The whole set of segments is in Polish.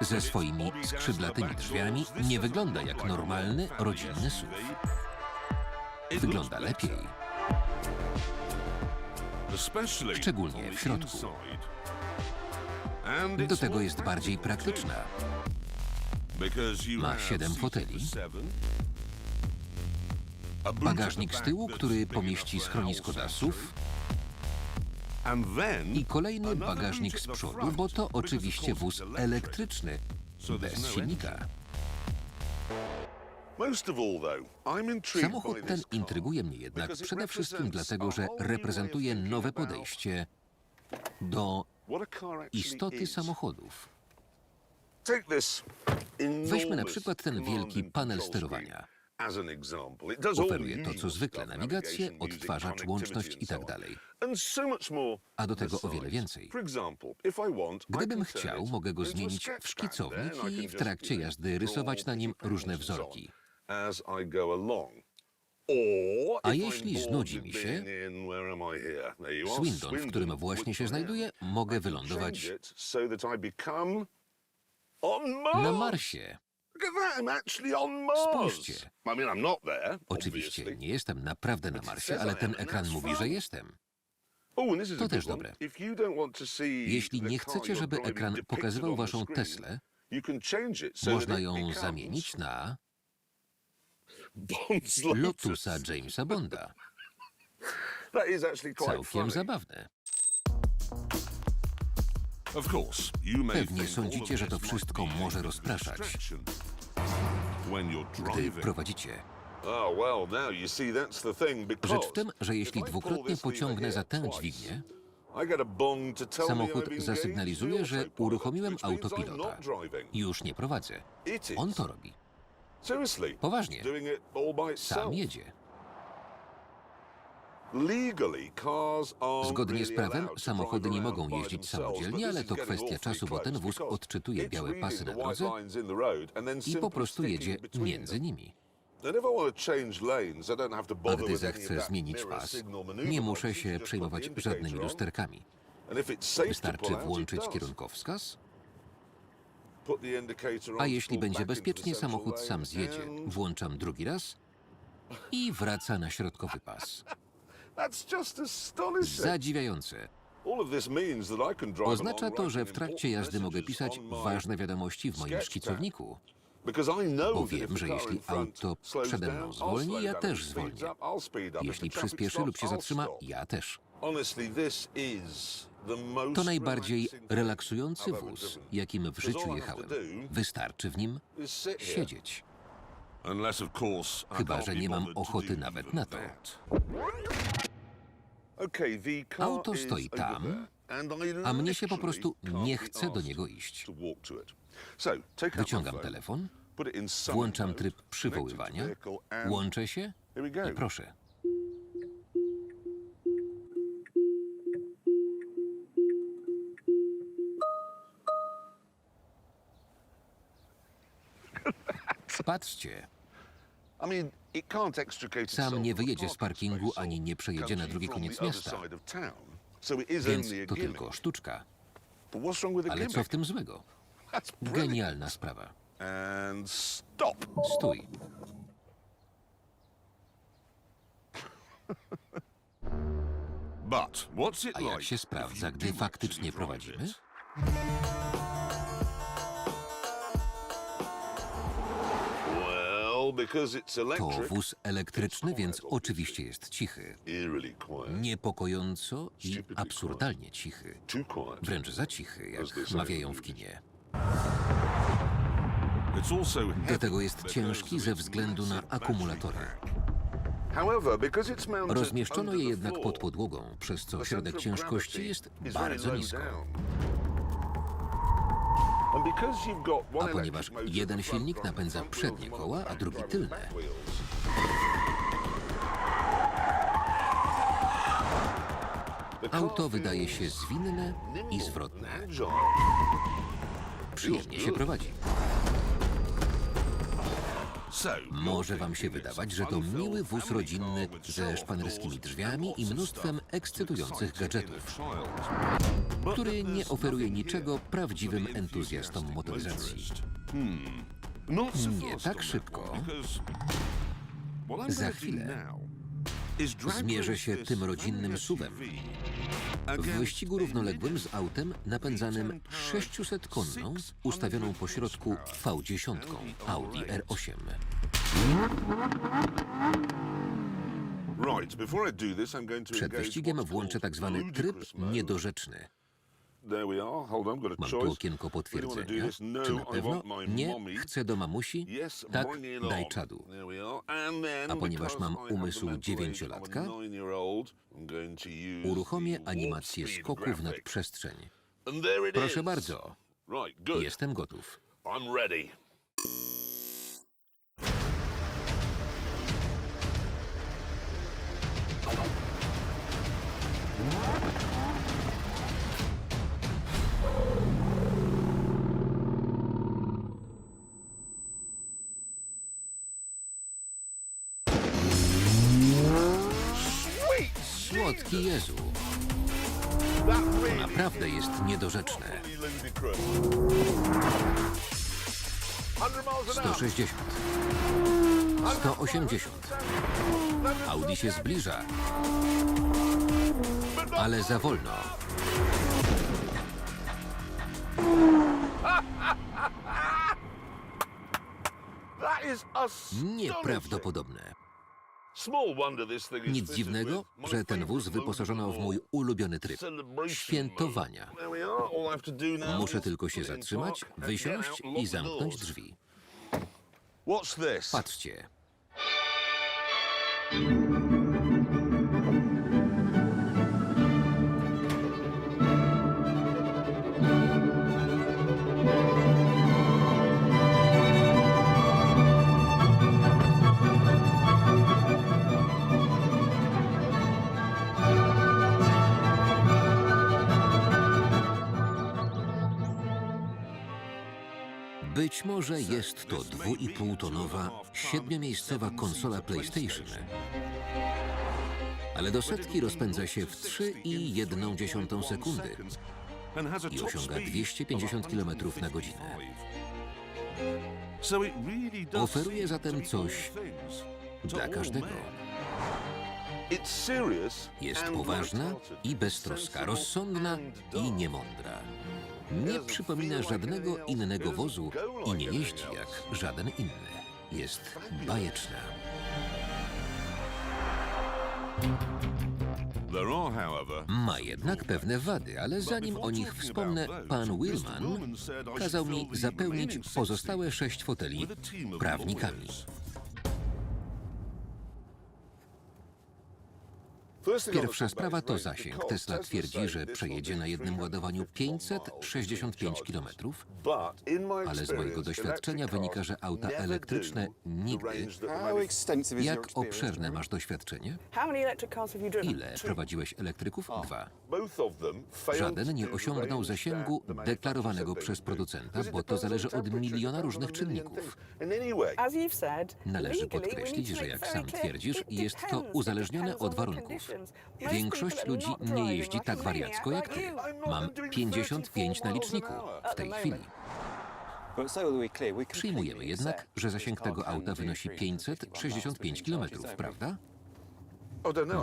Ze swoimi skrzydlatymi drzwiami nie wygląda jak normalny, rodzinny SUV. Wygląda lepiej. Szczególnie w środku. Do tego jest bardziej praktyczna. Ma siedem foteli, Bagażnik z tyłu, który pomieści schronisko dla SUV i kolejny bagażnik z przodu, bo to oczywiście wóz elektryczny, bez silnika. Samochód ten intryguje mnie jednak przede wszystkim dlatego, że reprezentuje nowe podejście do istoty samochodów. Weźmy na przykład ten wielki panel sterowania. Oferuje to, co zwykle, nawigację, odtwarzacz, łączność i tak. A do tego o wiele więcej. Gdybym chciał, mogę go zmienić w szkicownik i w trakcie jazdy rysować na nim różne wzorki. A jeśli znudzi mi się, Swindon, w którym właśnie się znajduję, mogę wylądować na Marsie. Spójrzcie. Oczywiście nie jestem naprawdę na Marsie, ale ten ekran mówi, że jestem. To też dobre. Jeśli nie chcecie, żeby ekran pokazywał waszą Teslę, można ją zamienić na Lotusa Jamesa Bonda. Całkiem zabawne. Pewnie sądzicie, że to wszystko może rozpraszać. Gdy prowadzicie. Rzecz w tym, że jeśli dwukrotnie pociągnę za tę dźwignię, samochód zasygnalizuje, że uruchomiłem autopilota. Już nie prowadzę. On to robi. Poważnie. Sam jedzie. Zgodnie z prawem samochody nie mogą jeździć samodzielnie, ale to kwestia czasu, bo ten wóz odczytuje białe pasy na drodze i po prostu jedzie między nimi. A gdy zechcę zmienić pas, nie muszę się przejmować żadnymi lusterkami. Wystarczy włączyć kierunkowskaz, a jeśli będzie bezpiecznie, samochód sam zjedzie. Włączam drugi raz i wraca na środkowy pas. Zadziwiające. Oznacza to, że w trakcie jazdy mogę pisać ważne wiadomości w moim szkicowniku, bo wiem, że jeśli auto przede mną zwolni, ja też zwolnię. Jeśli przyspieszy lub się zatrzyma, ja też. To najbardziej relaksujący wóz, jakim w życiu jechałem. Wystarczy w nim siedzieć. Chyba, że nie mam ochoty nawet na to. Auto stoi tam, a mnie się po prostu nie chce do niego iść. Wyciągam telefon, włączam tryb przywoływania, łączę się i proszę. Patrzcie, Sam nie wyjedzie z parkingu ani nie przejedzie na drugi koniec miasta. więc to tylko sztuczka. Ale co w tym złego? Genialna sprawa. Stój. A jak się sprawdza, gdy faktycznie prowadzimy? To wóz elektryczny, więc oczywiście jest cichy. Niepokojąco i absurdalnie cichy. Wręcz za cichy, jak mawiają w kinie. Do tego jest ciężki ze względu na akumulatory. Rozmieszczono je jednak pod podłogą, przez co środek ciężkości jest bardzo nisko. A ponieważ jeden silnik napędza przednie koła, a drugi tylne, auto wydaje się zwinne i zwrotne. Przyjemnie się prowadzi. Może wam się wydawać, że to miły wóz rodzinny ze szpanerskimi drzwiami i mnóstwem ekscytujących gadżetów, który nie oferuje niczego prawdziwym entuzjastom motoryzacji. Nie tak szybko. Za chwilę zmierzę się tym rodzinnym suwem. W wyścigu równoległym z autem napędzanym 600-konną, ustawioną po środku V10 Audi R8. Przed wyścigiem włączę tak zwany tryb niedorzeczny. Mam tu okienko potwierdzenia. Czy na pewno? Nie, chcę do mamusi? Tak, daj czadu. A ponieważ mam umysł dziewięciolatka, uruchomię animację skoku w nadprzestrzeń. Proszę bardzo, jestem gotów. Słodki Jezu, really naprawdę jest niedorzeczne. is ludicrous. 100 miles an hour. 160, 180. Audi się zbliża, ale za wolno. Nieprawdopodobne. Nic dziwnego, że ten wóz wyposażono w mój ulubiony tryb świętowania. Muszę tylko się zatrzymać, wysiąść i zamknąć drzwi. Patrzcie, może jest to dwuipółtonowa, siedmiomiejscowa konsola PlayStation. Ale do setki rozpędza się w 3,1 sekundy i osiąga 250 km na godzinę. Oferuje zatem coś dla każdego. Jest poważna i beztroska, rozsądna i niemądra. Nie przypomina żadnego innego wozu i nie jeździ jak żaden inny. Jest bajeczna. Ma jednak pewne wady, ale zanim o nich wspomnę, pan Willman kazał mi zapełnić pozostałe sześć foteli prawnikami. Pierwsza sprawa to zasięg. Tesla twierdzi, że przejedzie na jednym ładowaniu 565 km, ale z mojego doświadczenia wynika, że auta elektryczne nigdy. Jak obszerne masz doświadczenie? Ile prowadziłeś elektryków? Dwa. Żaden nie osiągnął zasięgu deklarowanego przez producenta, bo to zależy od miliona różnych czynników. Należy podkreślić, że jak sam twierdzisz, jest to uzależnione od warunków. Większość ludzi nie jeździ tak wariacko jak ty. Mam 55 na liczniku w tej chwili. Przyjmujemy jednak, że zasięg tego auta wynosi 565 km, prawda?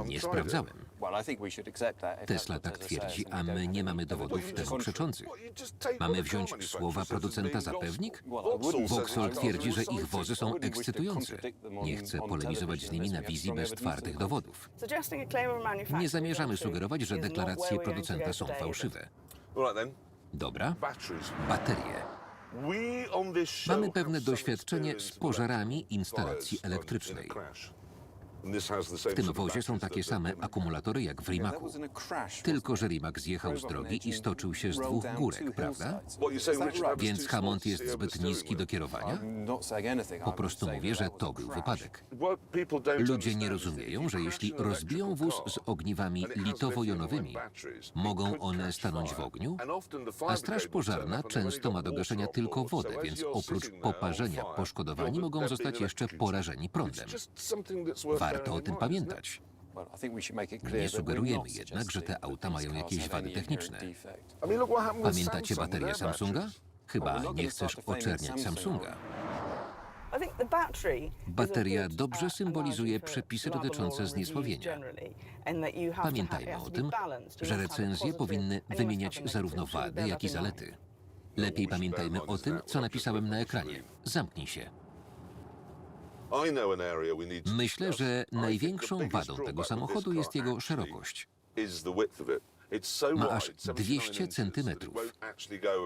Nie sprawdzałem. Tesla tak twierdzi, a my nie mamy dowodów temu przeczących. Mamy wziąć słowa producenta za pewnik? Vauxhall twierdzi, że ich wozy są ekscytujące. Nie chcę polemizować z nimi na wizji bez twardych dowodów. Nie zamierzamy sugerować, że deklaracje producenta są fałszywe. Dobra, baterie. Mamy pewne doświadczenie z pożarami instalacji elektrycznej. W tym wozie są takie same akumulatory jak w Rimaku. Tylko, że Rimak zjechał z drogi i stoczył się z dwóch górek, prawda? Więc Hammond jest zbyt niski do kierowania? Po prostu mówię, że to był wypadek. Ludzie nie rozumieją, że jeśli rozbiją wóz z ogniwami litowo-jonowymi, mogą one stanąć w ogniu, a straż pożarna często ma do gaszenia tylko wodę, więc oprócz poparzenia poszkodowani mogą zostać jeszcze porażeni prądem. Warto o tym pamiętać. Nie sugerujemy jednak, że te auta mają jakieś wady techniczne. Pamiętacie baterię Samsunga? Chyba nie chcesz oczerniać Samsunga. Bateria dobrze symbolizuje przepisy dotyczące zniesławienia. Pamiętajmy o tym, że recenzje powinny wymieniać zarówno wady, jak i zalety. Lepiej pamiętajmy o tym, co napisałem na ekranie. Zamknij się. Myślę, że największą wadą tego samochodu jest jego szerokość, Ma aż 200 centymetrów,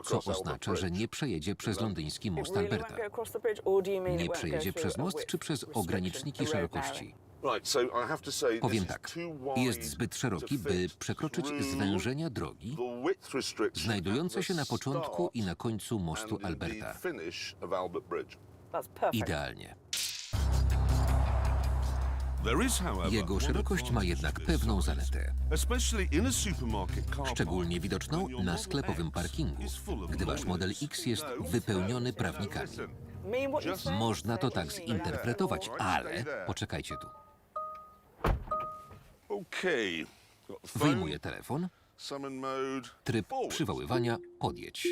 co oznacza, że nie przejedzie przez londyński most Alberta. Nie przejedzie przez most czy przez ograniczniki szerokości. Powiem tak, jest zbyt szeroki, by przekroczyć zwężenia drogi znajdujące się na początku i na końcu mostu Alberta. Idealnie. Jego szerokość ma jednak pewną zaletę, szczególnie widoczną na sklepowym parkingu, gdy wasz Model X jest wypełniony prawnikami. Można to tak zinterpretować, ale poczekajcie tu. Wyjmuję telefon, tryb przywoływania, podjedź.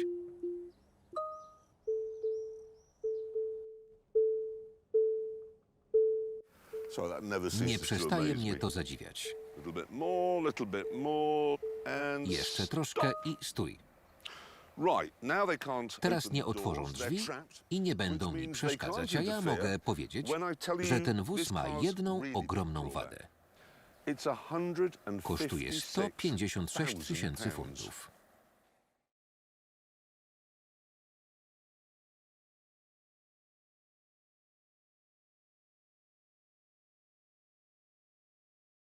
Nie przestaje mnie to zadziwiać. Jeszcze troszkę i stój. Teraz nie otworzą drzwi i nie będą mi przeszkadzać, a ja mogę powiedzieć, że ten wóz ma jedną ogromną wadę. Kosztuje 156 tysięcy funtów.